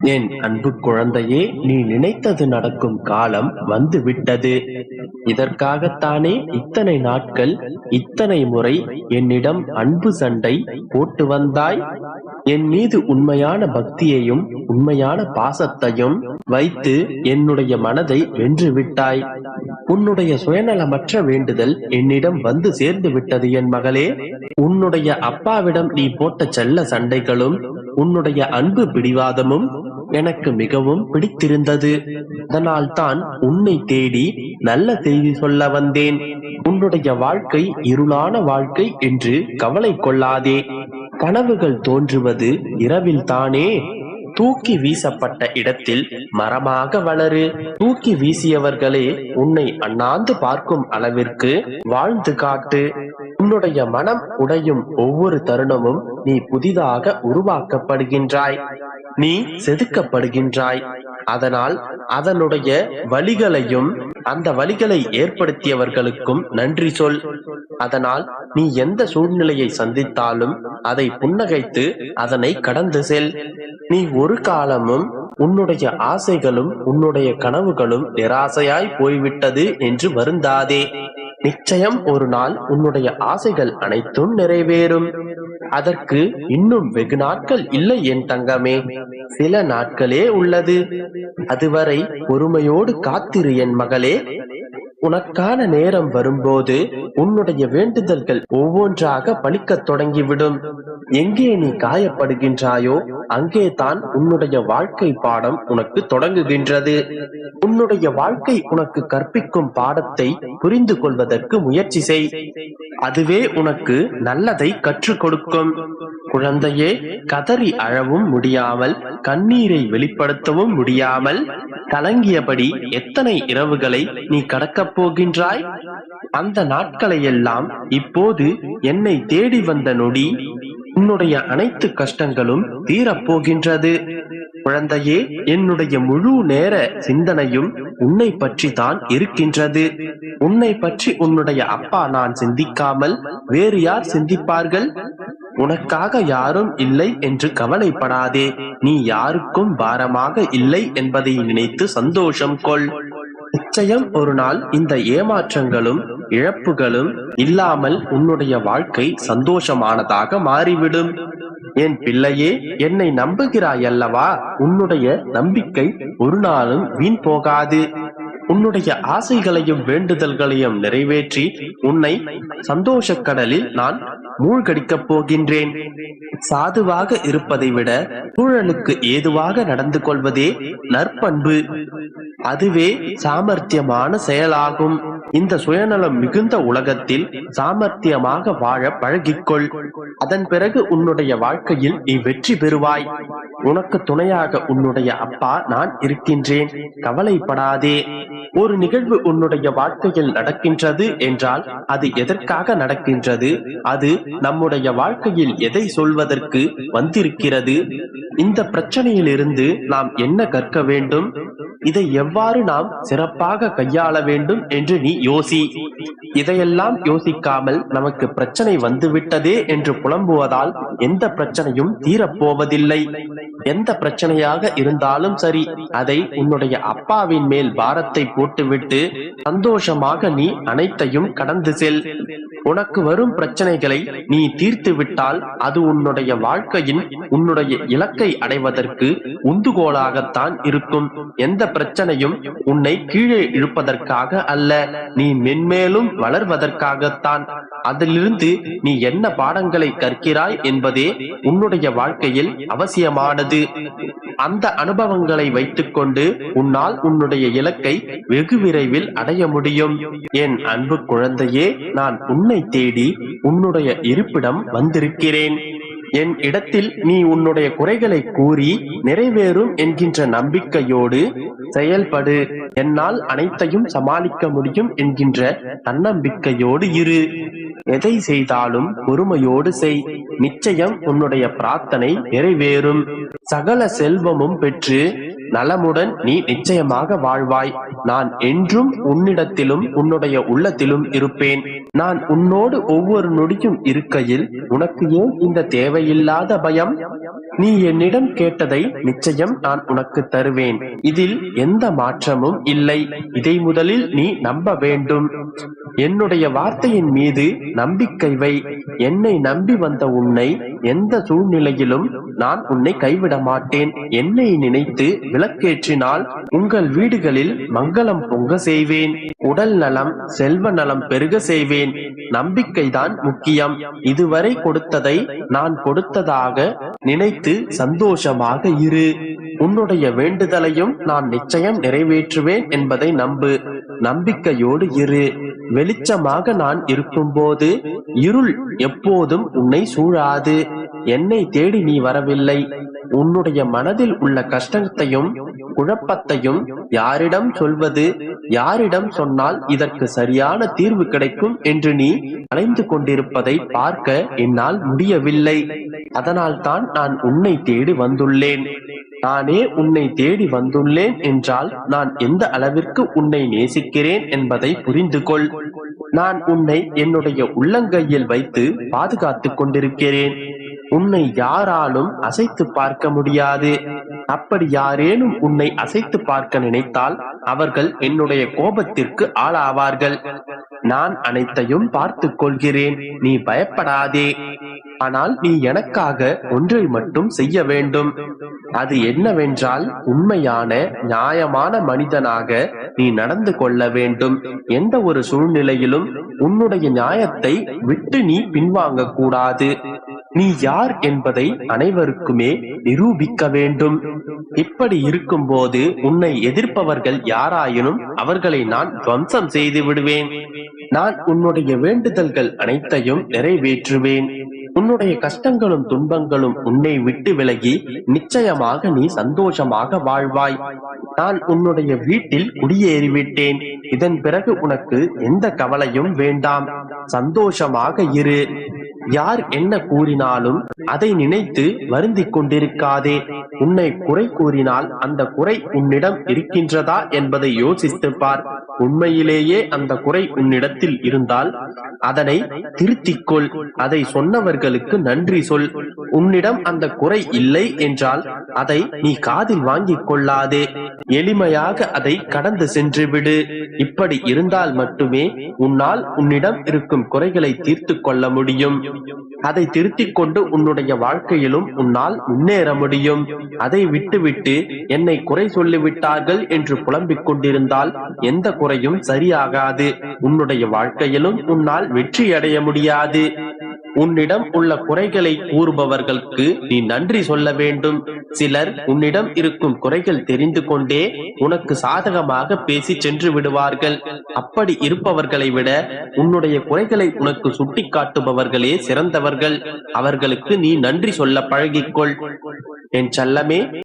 என் அன்பு குழந்தையே நீ நினைத்தது நடக்கும் காலம் வந்து விட்டது இதற்காகத்தானே இத்தனை நாட்கள் இத்தனை முறை என்னிடம் அன்பு சண்டை போட்டு வந்தாய்? என் மீது உண்மையான பக்தியையும் உண்மையான பாசத்தையும் வைத்து என்னுடைய மனதை வென்று விட்டாய் உன்னுடைய சுயநலமற்ற வேண்டுதல் என்னிடம் வந்து சேர்ந்து விட்டது என் மகளே. உன்னுடைய அப்பாவிடம் நீ போட்ட செல்ல சண்டைகளும் உன்னுடைய அன்பு பிடிவாதமும் எனக்கு மிகவும் பிடித்திருந்தது. அதனால் தான் உன்னை தேடி நல்ல செய்தி சொல்ல வந்தேன். உன்னுடைய வாழ்க்கை இருளான வாழ்க்கை என்று கவலை கொள்ளாதே. கனவுகள் தோன்றுவது இரவில் தானே. தூக்கி வீசப்பட்ட இடத்தில் மரமாக வளரு. தூக்கி வீசியவர்களே உன்னை அண்ணாந்து பார்க்கும் அளவிற்கு வாழ்ந்து காட்டு. உன்னுடைய மனம் உடையும் ஒவ்வொரு தருணமும் நீ புதிதாக உருவாக்கப்படுகின்றாய். நீ செதுக்கப்படுகின்றாய். அதனால் அதனுடைய வழிகளையும் அந்த வழிகளை ஏற்படுத்தியவர்களுக்கும் நன்றி சொல். அதனால் நீ எந்த சூழ்நிலையை சந்தித்தாலும் அதை புன்னகைத்து அதனை கடந்து செல். நீ ஒரு காலமும் உன்னுடைய ஆசைகளும் உன்னுடைய கனவுகளும் நிராசையாய் போய்விட்டது என்று வருந்தாதே. நிச்சயம் ஒரு நாள் உன்னுடைய ஆசைகள் அனைத்தும் நிறைவேறும். அதற்கு இன்னும் வெகு நாட்கள் இல்லை என் தங்கமே. சில நாட்களே உள்ளது. அதுவரை பொறுமையோடு காத்திரு என் மகளே. உனக்கான நேரம் வரும்போது உன்னுடைய வேண்டுதல்கள் ஒவ்வொன்றாக பலிக்கத் தொடங்கிவிடும். எங்கே நீ காயப்படுகின்றாயோ அங்கே தான் உன்னுடைய வாழ்க்கை பாடம் உனக்கு தொடங்குகின்றது. உன்னுடைய வாழ்க்கை உனக்கு கற்பிக்கும் பாடத்தை புரிந்து கொள்வதற்கு முயற்சி செய். அதுவே உனக்கு நல்லதை கற்றுக் கொடுக்கும். குழந்தையே கதறி அழவும் முடியாமல் கண்ணீரை வெளிப்படுத்தவும் முடியாமல் கலங்கியபடி எத்தனை இரவுகளை நீ கடக்கப் போகின்றாய்? அந்த நாட்களையெல்லாம் இப்போது என்னை தேடி வந்த நொடி உன்னுடைய அனைத்து கஷ்டங்களும் தீரப்போகின்றது. குழந்தையே என்னுடைய முழு நேர சிந்தனையும் உன்னை பற்றி தான் இருக்கின்றது. உன்னை பற்றி உன்னுடைய அப்பா நான் சிந்திக்காமல் வேறு யார் சிந்திப்பார்கள்? உனக்காக யாரும் இல்லை என்று கவலைப்படாதே. நீ யாருக்கும் பாரமாக இல்லை என்பதை நினைத்து சந்தோஷம் கொள். நிச்சயம் ஒரு நாள் இந்த ஏமாற்றங்களும் இழப்புகளும் இல்லாமல் உன்னுடைய வாழ்க்கை சந்தோஷமானதாக மாறிவிடும். என் பிள்ளையே என்னை நம்புகிறாய் அல்லவா? உன்னுடைய நம்பிக்கை ஒரு நாளும் வீண் போகாது. உன்னுடைய ஆசைகளையும் வேண்டுதல்களையும் நிறைவேற்றி உன்னை சந்தோஷ கடலில் நான் மூழ்கடிக்கப் போகின்றேன். சாதுவாக இருப்பதை விட சூழலுக்கு ஏதுவாக நடந்து கொள்வதே நற்பண்பு. அதுவே சாமர்த்தியமான செயலாகும். இந்த சுயநலம் மிகுந்த உலகத்தில் சாமர்த்தியமாக வாழ பழகிக்கொள். அதன் பிறகு உன்னுடைய வாழ்க்கையில் நீ வெற்றி பெறுவாய். உனக்கு துணையாக உன்னுடைய அப்பா நான் இருக்கின்றேன். கவலைப்படாதே. ஒரு நிகழ்வு உன்னுடைய வாழ்க்கையில் நடக்கின்றது என்றால் அது எதற்காக நடக்கின்றது? அது நம்முடைய வாழ்க்கையில் எதை சொல்வதற்கு வந்திருக்கிறது? இந்த பிரச்சனையிலிருந்து நாம் என்ன கற்க வேண்டும்? இதை எவ்வாறு நாம் சிறப்பாக கையாள வேண்டும் என்று நீ யோசி. இதையெல்லாம் யோசிக்காமல் நமக்கு பிரச்சனை வந்துவிட்டதே என்று புலம்புவதால் எந்த பிரச்சனையும் தீரப்போவதில்லை. எந்த பிரச்சனையாக இருந்தாலும் சரி அதை உன்னுடைய அப்பாவின் மேல் பாரத்தை போட்டுவிட்டு சந்தோஷமாக நீ அனைத்தையும் கடந்து செல். உனக்கு வரும் பிரச்சனைகளை நீ தீர்த்து விட்டால் அது உன்னுடைய வாழ்க்கையின் உன்னுடைய இலக்கை அடைவதற்கு உந்துகோலாகத்தான் இருக்கும். எந்த பிரச்சனையும் உன்னை கீழே இழுப்பதற்காக அல்ல நீ மென்மேலும் வளர்வதற்காகத்தான். அதிலிருந்து நீ என்ன பாடங்களை கற்கிறாய் என்பதே உன்னுடைய வாழ்க்கையில் அவசியமானது. அந்த அனுபவங்களை வைத்துக்கொண்டு உன்னால் உன்னுடைய இலக்கை வெகு விரைவில் அடைய முடியும். என் அன்பு குழந்தையே நான் உன்னை தேடி உன்னுடைய இருப்பிடம் வந்திருக்கிறேன். என் இடத்தில் நீ உன்னுடைய குறைகளை கூறி நிறைவேறும் என்கின்ற நம்பிக்கையோடு செயல்படு. என்னால் அனைத்தையும் சமாளிக்க முடியும் என்கின்ற தன்னம்பிக்கையோடு இரு. எதை செய்தாலும் பொறுமையோடு செய். நிச்சயம் உன்னுடைய பிரார்த்தனை நிறைவேறும். சகல செல்வமும் பெற்று நலமுடன் நீ நிச்சயமாக வாழ்வாய். நான் என்றும் உன்னிடத்திலும் உன்னுடைய உள்ளத்திலும் இருப்பேன். நான் உன்னோடு ஒவ்வொரு நொடியும் இருக்கையில் உனக்கு ஏன் இந்த தேவையில்லாத பயம்? நீ என்னிடம் கேட்டதை நிச்சயம் நான் உனக்கு தருவேன். இதில் எந்த மாற்றமும் இல்லை. இதை முதலில் நீ நம்ப வேண்டும். என்னுடைய வார்த்தையின் மீது நம்பிக்கை வை. என்னை நம்பி வந்த உன்னை எந்த சூழ்நிலையிலும் நான் உன்னை கைவிட மாட்டேன் என்னை நினைத்து விளக்கேற்றினால் உங்கள் வீடுகளில் மங்களம் பொங்க செய்வேன். உடல் நலம் செல்வ நலம் பெருக செய்வேன். நம்பிக்கைதான் முக்கியம். இதுவரை கொடுத்ததை நான் கொடுத்ததாக நினைத்து சந்தோஷமாக இரு. உன்னுடைய வேண்டுதலையும் நான் நிச்சயம் நிறைவேற்றுவேன் என்பதை நம்பு. நம்பிக்கையோடு இரு. வெளிச்சமாக நான் இருக்கும்போது இருள் எப்போதும் உன்னை சூழாது. என்னை தேடி நீ வரவில்லை. உன்னுடைய மனதில் உள்ள கஷ்டத்தையும் குழப்பத்தையும் யாரிடம் சொல்வது? யாரிடம் சொன்னால் இதற்கு சரியான தீர்வு கிடைக்கும் என்று நீ அலைந்து கொண்டிருப்பதை பார்க்க என்னால் முடியவில்லை. அதனால்தான் நான் உன்னை தேடி வந்துள்ளேன். நானே உன்னை தேடி வந்துள்ளேன் என்றால் நான் எந்த அளவிற்கு உன்னை நேசிக்கிறேன் என்பதை புரிந்து கொள் நான் உன்னை என்னுடைய உள்ளங்கையில் வைத்து பாதுகாத்துக் கொண்டிருக்கிறேன். உன்னை யாராலும் அசைத்து பார்க்க முடியாது. அப்படி யாரேனும் உன்னை அசைத்து பார்க்க நினைத்தால் அவர்கள் என்னுடைய கோபத்திற்கு ஆளாவார்கள். நான் அனைத்தையும் பார்த்துக் கொள்கிறேன். நீ பயப்படாதே. ஆனால் நீ எனக்காக ஒன்றை மட்டும் செய்ய வேண்டும். அது என்னவென்றால் உண்மையான நியாயமான மனிதனாக நீ நடந்து கொள்ள வேண்டும். எந்த ஒரு சூழ்நிலையிலும் உன்னுடைய நியாயத்தை விட்டு நீ பின்வாங்க கூடாது. நீ யார் என்பதை அனைவருக்குமே நிரூபிக்க வேண்டும். இப்படி இருக்கும்போது உன்னை எதிர்ப்பவர்கள் யாராயினும் அவர்களை நான் துவம்சம் செய்து விடுவேன். நான் உன்னுடைய வேண்டுதல்கள் அனைத்தையும் நிறைவேற்றுவேன். உன்னுடைய கஷ்டங்களும் துன்பங்களும் உன்னை விட்டு விலகி நிச்சயமாக நீ சந்தோஷமாக வாழ்வாய். நான் உன்னுடைய வீட்டில் குடியேறிவிட்டேன். இதன் பிறகு உனக்கு எந்த கவலையும் வேண்டாம். சந்தோஷமாக இரு. யார் என்ன கூறினாலும் அதை நினைத்து வருந்திக் கொண்டிருக்காதே. உன்னை குறை கூறினால் அந்த குறை உன்னிடம் இருக்கின்றதா என்பதை யோசித்து பார். உண்மையிலேயே அந்த குறை உன்னிடத்தில் இருந்தால் அதனை திருத்திக் கொள். அதை சொன்னவர்களுக்கு நன்றி சொல். உன்னிடம் அந்த குறை இல்லை என்றால் அதை நீ காதில் வாங்கிக் கொள்ளாதே. எளிமையாக அதை கடந்து சென்று விடு. இப்படி இருந்தால் மட்டுமே உன்னால் உன்னிடம் இருக்கும் குறைகளை தீர்த்து கொள்ள முடியும். அதை திருத்திக் கொண்டு உன்னுடைய வாழ்க்கையிலும் உன்னால் முன்னேற முடியும். அதை விட்டுவிட்டு என்னை குறை சொல்லிவிட்டார்கள் என்று புலம்பிக் கொண்டிருந்தால் எந்த குறையும் சரியாகாது. உன்னுடைய வாழ்க்கையிலும் உன்னால் வெற்றி அடைய முடியாது. உன்னிடம் உள்ள குறைகளை கூறுபவர்களுக்கு நீ நன்றி சொல்ல வேண்டும். சிலர் உன்னிடம் இருக்கும் குறைகள் தெரிந்து கொண்டே உனக்கு சாதகமாக பேசி சென்று விடுவார்கள். அப்படி இருப்பவர்களை விட உன்னுடைய குறைகளை உனக்கு சுட்டி காட்டுபவர்களே சிறந்தவர்கள். அவர்களுக்கு நீ நன்றி சொல்ல பழகிக்கொள். என் செல்லமே